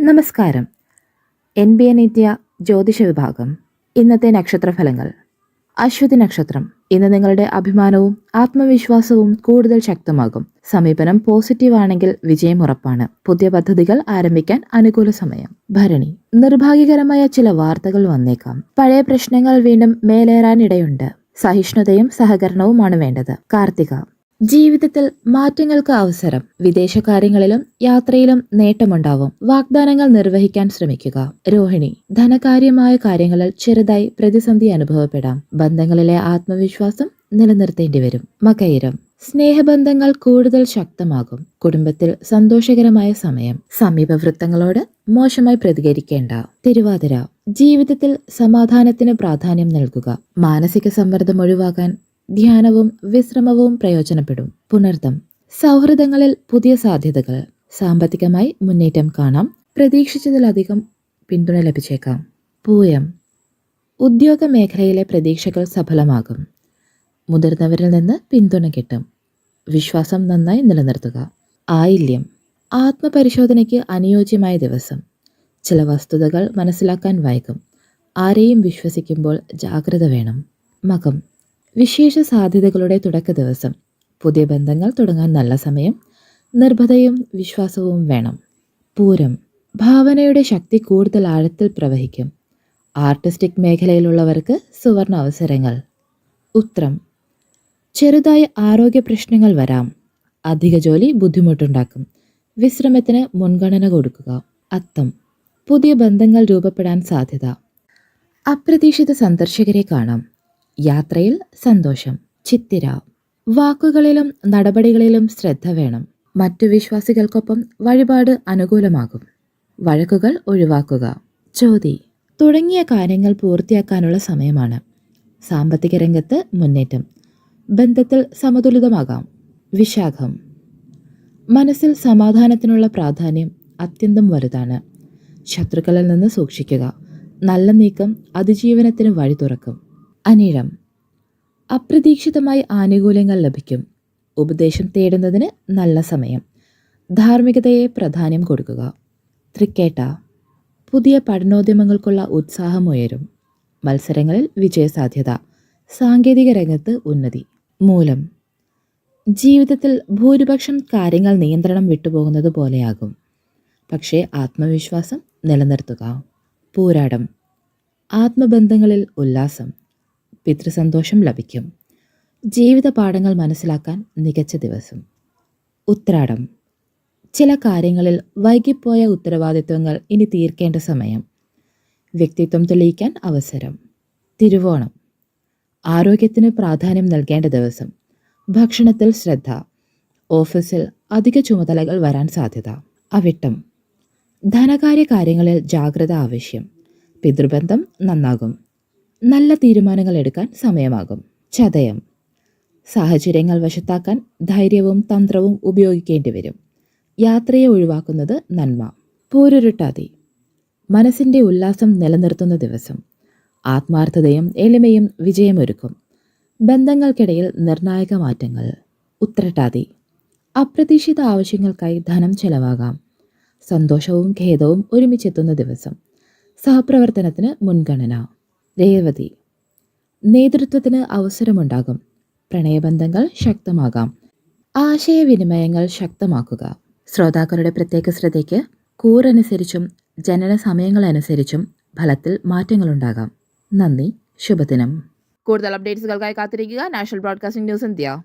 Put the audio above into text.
നമസ്കാരം. N B N നിത്യ ജ്യോതിഷ വിഭാഗം. ഇന്നത്തെ നക്ഷത്രഫലങ്ങൾ. അശ്വതി നക്ഷത്രം. ഇന്ന് നിങ്ങളുടെ അഭിമാനവും ആത്മവിശ്വാസവും കൂടുതൽ ശക്തമാകും. സമീപനം പോസിറ്റീവ് ആണെങ്കിൽ വിജയം ഉറപ്പാണ്. പുതിയ പദ്ധതികൾ ആരംഭിക്കാൻ അനുകൂല സമയം. ഭരണി. നിർഭാഗ്യകരമായ ചില വാർത്തകൾ വന്നേക്കാം. പഴയ പ്രശ്നങ്ങൾ വീണ്ടും മേലേറാനിടയുണ്ട്. സഹിഷ്ണുതയും സഹകരണവുമാണ് വേണ്ടത്. കാർത്തിക. ജീവിതത്തിൽ മാറ്റങ്ങൾക്ക് അവസരം. വിദേശകാര്യങ്ങളിലും യാത്രയിലും നേട്ടമുണ്ടാവും. വാഗ്ദാനങ്ങൾ നിർവഹിക്കാൻ ശ്രമിക്കുക. രോഹിണി ധനകാര്യമായ കാര്യങ്ങളിൽ ചെറുതായി പ്രതിസന്ധി അനുഭവപ്പെടാം. ബന്ധങ്ങളിലെ ആത്മവിശ്വാസം നിലനിർത്തേണ്ടി വരും മകയിരം. സ്നേഹബന്ധങ്ങൾ കൂടുതൽ ശക്തമാകും. കുടുംബത്തിൽ സന്തോഷകരമായ സമയം. സമീപവൃത്തങ്ങളോട് മോശമായി പ്രതികരിക്കേണ്ട. തിരുവാതിര. ജീവിതത്തിൽ സമാധാനത്തിന് പ്രാധാന്യം നൽകുക. മാനസിക സമ്മർദ്ദം ഒഴിവാക്കാൻ ധ്യാനവും വിശ്രമവും പ്രയോജനപ്പെടും. പുണർദം. സൗഹൃദങ്ങളിൽ പുതിയ സാധ്യതകൾ. സാമ്പത്തികമായി മുന്നേറ്റം കാണാം. പ്രതീക്ഷിച്ചതിലധികം പിന്തുണ ലഭിച്ചേക്കാം. പൂയം. ഉദ്യോഗ മേഖലയിലെ പ്രതീക്ഷകൾ സഫലമാകും. മുതിർന്നവരിൽ നിന്ന് പിന്തുണ കിട്ടും. വിശ്വാസം നന്നായി നിലനിർത്തുക. ആയില്യം. ആത്മപരിശോധനയ്ക്ക് അനുയോജ്യമായ ദിവസം. ചില വസ്തുതകൾ മനസ്സിലാക്കാൻ വൈകും. ആരെയും വിശ്വസിക്കുമ്പോൾ ജാഗ്രത വേണം. മകം. വിശേഷ സാധ്യതകളുടെ തുടക്ക ദിവസം. പുതിയ ബന്ധങ്ങൾ തുടങ്ങാൻ നല്ല സമയം. നിർഭതയും വിശ്വാസവും വേണം. പൂരം. ഭാവനയുടെ ശക്തി കൂടുതൽ ആഴത്തിൽ പ്രവഹിക്കും. ആർട്ടിസ്റ്റിക് മേഖലയിലുള്ളവർക്ക് സുവർണ അവസരങ്ങൾ. ഉത്രം. ചെറുതായ ആരോഗ്യ പ്രശ്നങ്ങൾ വരാം. അധിക ജോലി ബുദ്ധിമുട്ടുണ്ടാക്കും. വിശ്രമത്തിന് മുൻഗണന കൊടുക്കുക. അത്തം. പുതിയ ബന്ധങ്ങൾ രൂപപ്പെടാൻ സാധ്യത. അപ്രതീക്ഷിത സന്ദർശകരെ കാണാം. യാത്രയിൽ സന്തോഷം ചിത്തിര വാക്കുകളിലും നടപടികളിലും ശ്രദ്ധ വേണം. മറ്റു വിശ്വാസികൾക്കൊപ്പം വഴിപാട് അനുകൂലമാകും. വഴക്കുകൾ ഒഴിവാക്കുക. ചോതി. തുടങ്ങിയ കാര്യങ്ങൾ പൂർത്തിയാക്കാനുള്ള സമയമാണ്. സാമ്പത്തിക രംഗത്ത് മുന്നേറ്റം. ബന്ധത്തിൽ സമതുലിതമാകാം. വിശാഖം. മനസ്സിൽ സമാധാനത്തിനുള്ള പ്രാധാന്യം അത്യന്തം വലുതാണ്. ശത്രുക്കളിൽ നിന്ന് സൂക്ഷിക്കുക. നല്ല നീക്കം അതിജീവനത്തിന് വഴി തുറക്കും. അനിഴം. അപ്രതീക്ഷിതമായി ആനുകൂല്യങ്ങൾ ലഭിക്കും. ഉപദേശം തേടുന്നതിന് നല്ല സമയം. ധാർമ്മികതയെ പ്രാധാന്യം കൊടുക്കുക. തൃക്കേട്ട. പുതിയ പഠനോദ്യമങ്ങൾക്കുള്ള ഉത്സാഹം ഉയരും. മത്സരങ്ങളിൽ വിജയസാധ്യത. സാങ്കേതിക രംഗത്ത് ഉന്നതി. മൂലം. ജീവിതത്തിൽ ഭൂരിപക്ഷം കാര്യങ്ങൾ നിയന്ത്രണം വിട്ടുപോകുന്നത് പോലെയാകും. പക്ഷേ ആത്മവിശ്വാസം നിലനിർത്തുക. പോരാടം. ആത്മബന്ധങ്ങളിൽ ഉല്ലാസം. പിതൃസന്തോഷം ലഭിക്കും. ജീവിത പാഠങ്ങൾ മനസ്സിലാക്കാൻ മികച്ച ദിവസം. ഉത്രാടം. ചില കാര്യങ്ങളിൽ വൈകിപ്പോയ ഉത്തരവാദിത്വങ്ങൾ ഇനി തീർക്കേണ്ട സമയം. വ്യക്തിത്വം തെളിയിക്കാൻ അവസരം. തിരുവോണം. ആരോഗ്യത്തിന് പ്രാധാന്യം നൽകേണ്ട ദിവസം. ഭക്ഷണത്തിൽ ശ്രദ്ധ. ഓഫീസിൽ അധിക ചുമതലകൾ വരാൻ സാധ്യത. അവിട്ടം. ധനകാര്യ കാര്യങ്ങളിൽ ജാഗ്രത ആവശ്യം. പിതൃബന്ധം നന്നാകും. നല്ല തീരുമാനങ്ങൾ എടുക്കാൻ സമയമാകും. ചതയം. സാഹചര്യങ്ങൾ വശത്താക്കാൻ ധൈര്യവും തന്ത്രവും ഉപയോഗിക്കേണ്ടി വരും. യാത്രയെ ഒഴിവാക്കുന്നത് നന്മ. പൂരുരുട്ടാതി. മനസ്സിന്റെ ഉല്ലാസം നിലനിർത്തുന്ന ദിവസം. ആത്മാർത്ഥതയും എളിമയും വിജയമൊരുക്കും. ബന്ധങ്ങൾക്കിടയിൽ നിർണായക മാറ്റങ്ങൾ. ഉത്രട്ടാതി. അപ്രതീക്ഷിത ആവശ്യങ്ങൾക്കായി ധനം ചെലവാകാം. സന്തോഷവും ഖേദവും ഒരുമിച്ചെത്തുന്ന ദിവസം. സഹപ്രവർത്തനത്തിന് മുൻഗണന. രേവതി. നേതൃത്വത്തിന് അവസരമുണ്ടാകും. പ്രണയബന്ധങ്ങൾ ശക്തമാകാം. ആശയവിനിമയങ്ങൾ ശക്തമാക്കുക. ശ്രോതാക്കളുടെ പ്രത്യേക ശ്രദ്ധയ്ക്ക് കൂറനുസരിച്ചും ജനന സമയങ്ങളനുസരിച്ചും ഫലത്തിൽ മാറ്റങ്ങളുണ്ടാകാം. നന്ദി. ശുഭദിനം. കൂടുതൽ അപ്ഡേറ്റ്സുകൾക്കായി കാത്തിരിക്കുക. National broadcasting news India.